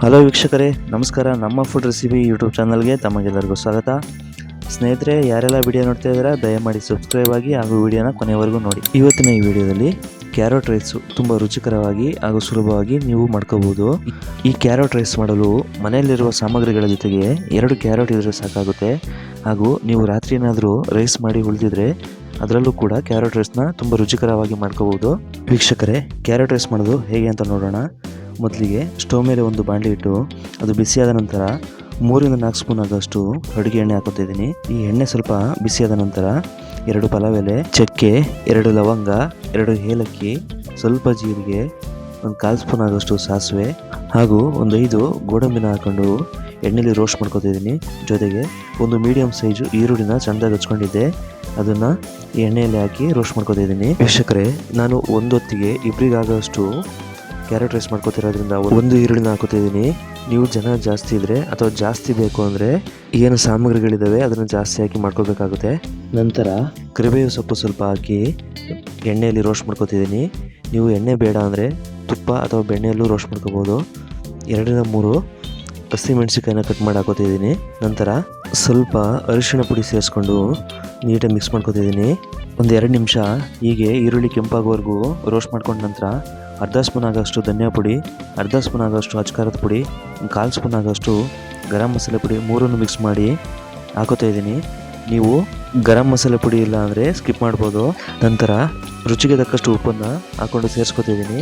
Hello ವೀಕ್ಷಕರೇ, ನಮಸ್ಕಾರ. ನಮ್ಮ ಫುಡ್ ರೆಸಿಪಿ ಯೂಟ್ಯೂಬ್ ಚಾನಲ್ಗೆ ತಮಗೆಲ್ಲರಿಗೂ ಸ್ವಾಗತ. ಸ್ನೇಹಿತರೆ, ಯಾರೆಲ್ಲ ವಿಡಿಯೋ ನೋಡ್ತಾ ಇದ್ದೀರಾ, ದಯಮಾಡಿ ಸಬ್ಸ್ಕ್ರೈಬ್ ಆಗಿ ಹಾಗೂ ವಿಡಿಯೋನ ಕೊನೆವರೆಗೂ ನೋಡಿ. ಇವತ್ತಿನ ಈ ವಿಡಿಯೋದಲ್ಲಿ ಕ್ಯಾರೋಟ್ ರೈಸು ತುಂಬ ರುಚಿಕರವಾಗಿ ಹಾಗೂ ಸುಲಭವಾಗಿ ನೀವು ಮಾಡ್ಕೋಬೋದು. ಈ ಕ್ಯಾರೋಟ್ ರೈಸ್ ಮಾಡಲು ಮನೆಯಲ್ಲಿರುವ ಸಾಮಗ್ರಿಗಳ ಜೊತೆಗೆ ಎರಡು ಕ್ಯಾರೋಟ್ ಇದ್ರೆ ಸಾಕಾಗುತ್ತೆ. ಹಾಗೂ ನೀವು ರಾತ್ರಿ ಏನಾದರೂ ರೈಸ್ ಮಾಡಿ ಉಳಿದಿದ್ರೆ ಅದರಲ್ಲೂ ಕೂಡ ಕ್ಯಾರೆಟ್ ರೈಸ್ನ ತುಂಬ ರುಚಿಕರವಾಗಿ ಮಾಡ್ಕೋಬೋದು. ವೀಕ್ಷಕರೇ ಕ್ಯಾರೆಟ್ ರೈಸ್ ಮಾಡೋದು ಹೇಗೆ ಅಂತ ನೋಡೋಣ. ಮೊದಲಿಗೆ ಸ್ಟವ್ ಮೇಲೆ ಒಂದು ಬಾಣಲಿ ಇಟ್ಟು ಅದು ಬಿಸಿಯಾದ ನಂತರ ಮೂರಿಂದ ನಾಲ್ಕು ಸ್ಪೂನ್ ಆಗೋಷ್ಟು ಅಡುಗೆ ಎಣ್ಣೆ ಹಾಕೋತಿದ್ದೀನಿ ಈ ಎಣ್ಣೆ ಸ್ವಲ್ಪ ಬಿಸಿಯಾದ ನಂತರ ಎರಡು ಪಲಾವ್ ಎಲೆ ಚಕ್ಕೆ, ಎರಡು ಲವಂಗ, ಎರಡು ಏಲಕ್ಕಿ, ಸ್ವಲ್ಪ ಜೀರಿಗೆ, ಒಂದು ಕಾಲು ಸ್ಪೂನ್ ಆಗೋಷ್ಟು ಸಾಸಿವೆ ಹಾಗೂ ಒಂದು ಐದು ಗೋಡಂಬಿನ ಹಾಕೊಂಡು ಎಣ್ಣೆಲಿ ರೋಸ್ಟ್ ಮಾಡ್ಕೊತಿದ್ದೀನಿ ಜೊತೆಗೆ ಒಂದು ಮೀಡಿಯಂ ಸೈಜು ಈರುಳ್ಳಿನ ಚೆಂದಾಗಿ ಹಚ್ಕೊಂಡಿದ್ದೆ. ಅದನ್ನು ಎಣ್ಣೆಯಲ್ಲಿ ಹಾಕಿ ರೋಸ್ಟ್ ಮಾಡ್ಕೊತಿದ್ದೀನಿ ವೀಕ್ಷಕರೇ, ನಾನು ಒಂದೊತ್ತಿಗೆ ಇಬ್ಬರಿಗಾಗೋಷ್ಟು ಕ್ಯಾರೆಟ್ ರೈಸ್ ಮಾಡ್ಕೋತಿರೋದ್ರಿಂದ ಒಂದು ಈರುಳ್ಳಿನ ಹಾಕೋತಿದ್ದೀನಿ. ನೀವು ಜನ ಜಾಸ್ತಿ ಇದ್ರೆ ಅಥವಾ ಜಾಸ್ತಿ ಬೇಕು ಅಂದರೆ ಏನು ಸಾಮಗ್ರಿಗಳಿದ್ದಾವೆ ಅದನ್ನು ಜಾಸ್ತಿ ಹಾಕಿ ಮಾಡ್ಕೋಬೇಕಾಗುತ್ತೆ. ನಂತರ ಕರಿಬೇವು ಸೊಪ್ಪು ಸ್ವಲ್ಪ ಹಾಕಿ ಎಣ್ಣೆಯಲ್ಲಿ ರೋಸ್ಟ್ ಮಾಡ್ಕೋತಿದ್ದೀನಿ. ನೀವು ಎಣ್ಣೆ ಬೇಡ ಅಂದರೆ ತುಪ್ಪ ಅಥವಾ ಬೆಣ್ಣೆಯಲ್ಲೂ ರೋಸ್ಟ್ ಮಾಡ್ಕೋಬೋದು. ಎರಡರಿಂದ ಮೂರು ಹಸಿ ಮೆಣಸಿಕಾಯಿನ ಕಟ್ ಮಾಡಿ ಹಾಕೋತಿದ್ದೀನಿ. ನಂತರ ಸ್ವಲ್ಪ ಅರಿಶಿಣ ಪುಡಿ ಸೇರಿಸ್ಕೊಂಡು ನೀಟಾಗಿ ಮಿಕ್ಸ್ ಮಾಡ್ಕೋತಿದ್ದೀನಿ. ಒಂದು ಎರಡು ನಿಮಿಷ ಹೀಗೆ ಈರುಳ್ಳಿ ಕೆಂಪಾಗೋವರೆಗೂ ರೋಸ್ಟ್ ಮಾಡ್ಕೊಂಡ ನಂತರ ಅರ್ಧ ಸ್ಪೂನ್ ಆಗೋಷ್ಟು ಧನಿಯಾ ಪುಡಿ ಅರ್ಧ ಸ್ಪೂನ್ ಆಗೋಷ್ಟು ಅಚ್ಕಾರದ ಪುಡಿ ಕಾಲು ಸ್ಪೂನ್ ಆಗೋಷ್ಟು ಗರಂ ಮಸಾಲೆ ಪುಡಿ ಮೂರನ್ನು ಮಿಕ್ಸ್ ಮಾಡಿ ಹಾಕೋತಾ ಇದ್ದೀನಿ. ನೀವು ಗರಂ ಮಸಾಲೆ ಪುಡಿ ಇಲ್ಲ ಅಂದರೆ ಸ್ಕಿಪ್ ಮಾಡ್ಬೋದು. ನಂತರ ರುಚಿಗೆ ತಕ್ಕಷ್ಟು ಉಪ್ಪನ್ನು ಹಾಕ್ಕೊಂಡು ಸೇರಿಸ್ಕೊತಿದ್ದೀನಿ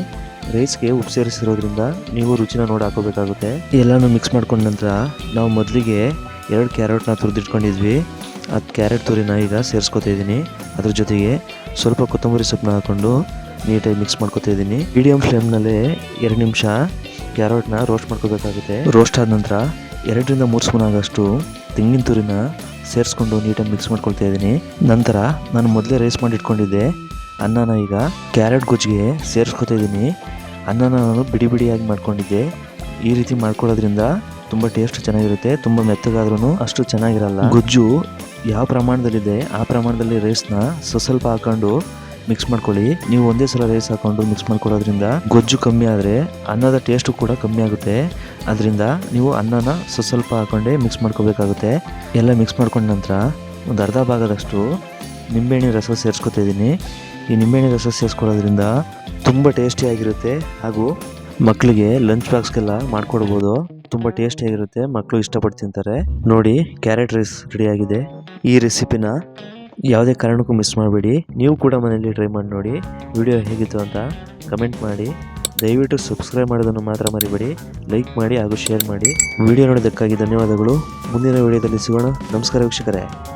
ರೈಸ್ಗೆ ಉಪ್ಪು ಸೇರಿಸಿರೋದ್ರಿಂದ ನೀವು ರುಚಿನ ನೋಡಿ ಹಾಕೋಬೇಕಾಗುತ್ತೆ. ಎಲ್ಲನೂ ಮಿಕ್ಸ್ ಮಾಡ್ಕೊಂಡ ನಂತರ ನಾವು ಮೊದಲಿಗೆ ಎರಡು ಕ್ಯಾರೆಟ್ನ ತುರಿದಿಟ್ಕೊಂಡಿದ್ವಿ. ಅದು ಕ್ಯಾರೆಟ್ ತುರಿನ ಈಗ ಸೇರಿಸ್ಕೋತಿದ್ದೀನಿ ಅದ್ರ ಜೊತೆಗೆ ಸ್ವಲ್ಪ ಕೊತ್ತಂಬರಿ ಸೊಪ್ಪನ್ನ ಹಾಕೊಂಡು ನೀಟಾಗಿ ಮಿಕ್ಸ್ ಮಾಡ್ಕೊತಾ ಇದ್ದೀನಿ. ಮೀಡಿಯಂ ಫ್ಲೇಮ್ನಲ್ಲಿ ಎರಡು ನಿಮಿಷ ಕ್ಯಾರೆಟ್ನ ರೋಸ್ಟ್ ಮಾಡ್ಕೋಬೇಕಾಗುತ್ತೆ. ರೋಸ್ಟ್ ಆದ ನಂತರ ಎರಡರಿಂದ ಮೂರು ಸ್ಪೂನ್ ಆಗೋಷ್ಟು ತೆಂಗಿನ ತುರಿನ ಸೇರಿಸ್ಕೊಂಡು ನೀಟಾಗಿ ಮಿಕ್ಸ್ ಮಾಡ್ಕೊಳ್ತಾ ಇದ್ದೀನಿ. ನಂತರ ನಾನು ಮೊದಲೇ ರೈಸ್ ಮಾಡಿ ಇಟ್ಕೊಂಡಿದ್ದೆ. ಅನ್ನನ ಈಗ ಕ್ಯಾರೆಟ್ ಗೊಜ್ಜಿಗೆ ಸೇರಿಸ್ಕೊತಾ ಇದ್ದೀನಿ. ಅನ್ನನ ನಾನು ಬಿಡಿ ಬಿಡಿಯಾಗಿ ಮಾಡ್ಕೊಂಡಿದ್ದೆ. ಈ ರೀತಿ ಮಾಡ್ಕೊಳ್ಳೋದ್ರಿಂದ ತುಂಬ ಟೇಸ್ಟ್ ಚೆನ್ನಾಗಿರುತ್ತೆ. ತುಂಬ ಮೆತ್ತಗಾದ್ರೂ ಅಷ್ಟು ಚೆನ್ನಾಗಿರಲ್ಲ. ಗೊಜ್ಜು ಯಾವ ಪ್ರಮಾಣದಲ್ಲಿದೆ ಆ ಪ್ರಮಾಣದಲ್ಲಿ ರೈಸ್ನ ಸ್ವಲ್ಪ ಹಾಕೊಂಡು ಮಿಕ್ಸ್ ಮಾಡ್ಕೊಳ್ಳಿ. ನೀವು ಒಂದೇ ಸಲ ರೈಸ್ ಹಾಕೊಂಡು ಮಿಕ್ಸ್ ಮಾಡ್ಕೊಳ್ಳೋದ್ರಿಂದ ಗೊಜ್ಜು ಕಮ್ಮಿ ಆದರೆ ಅನ್ನದ ಟೇಸ್ಟು ಕೂಡ ಕಮ್ಮಿ ಆಗುತ್ತೆ. ಅದರಿಂದ ನೀವು ಅನ್ನನ ಸ್ವಲ್ಪ ಹಾಕೊಂಡೇ ಮಿಕ್ಸ್ ಮಾಡ್ಕೋಬೇಕಾಗುತ್ತೆ. ಎಲ್ಲ ಮಿಕ್ಸ್ ಮಾಡ್ಕೊಂಡ ನಂತರ ಒಂದು ಅರ್ಧ ಭಾಗದಷ್ಟು ನಿಂಬೆಹಣ್ಣಿನ ರಸ ಸೇರಿಸ್ಕೊತಾ ಇದ್ದೀನಿ. ಈ ನಿಂಬೆಹಣ್ಣಿನ ರಸ ಸೇರಿಸ್ಕೊಳ್ಳೋದ್ರಿಂದ ತುಂಬ ಟೇಸ್ಟಿಯಾಗಿರುತ್ತೆ ಹಾಗೂ ಮಕ್ಕಳಿಗೆ ಲಂಚ್ ಬಾಕ್ಸ್ಗೆಲ್ಲ ಮಾಡ್ಕೊಡ್ಬೋದು. ತುಂಬ ಟೇಸ್ಟಿಯಾಗಿರುತ್ತೆ ಮಕ್ಕಳು ಇಷ್ಟಪಟ್ಟು ತಿಂತಾರೆ. ನೋಡಿ ಕ್ಯಾರೆಟ್ ರೈಸ್ ರೆಡಿಯಾಗಿದೆ ಈ ರೆಸಿಪಿನ ಯಾವುದೇ ಕಾರಣಕ್ಕೂ ಮಿಸ್ ಮಾಡಬೇಡಿ. ನೀವು ಕೂಡ ಮನೆಯಲ್ಲಿ ಟ್ರೈ ಮಾಡಿ ನೋಡಿ. ವಿಡಿಯೋ ಹೇಗಿತ್ತು ಅಂತ ಕಮೆಂಟ್ ಮಾಡಿ. ದಯವಿಟ್ಟು ಸಬ್ಸ್ಕ್ರೈಬ್ ಮಾಡೋದನ್ನು ಮಾತ್ರ ಮರಿಬೇಡಿ. ಲೈಕ್ ಮಾಡಿ ಹಾಗೂ ಶೇರ್ ಮಾಡಿ. ವಿಡಿಯೋ ನೋಡೋದಕ್ಕಾಗಿ ಧನ್ಯವಾದಗಳು. ಮುಂದಿನ ವಿಡಿಯೋದಲ್ಲಿ ಸಿಗೋಣ. ನಮಸ್ಕಾರ ವೀಕ್ಷಕರೇ.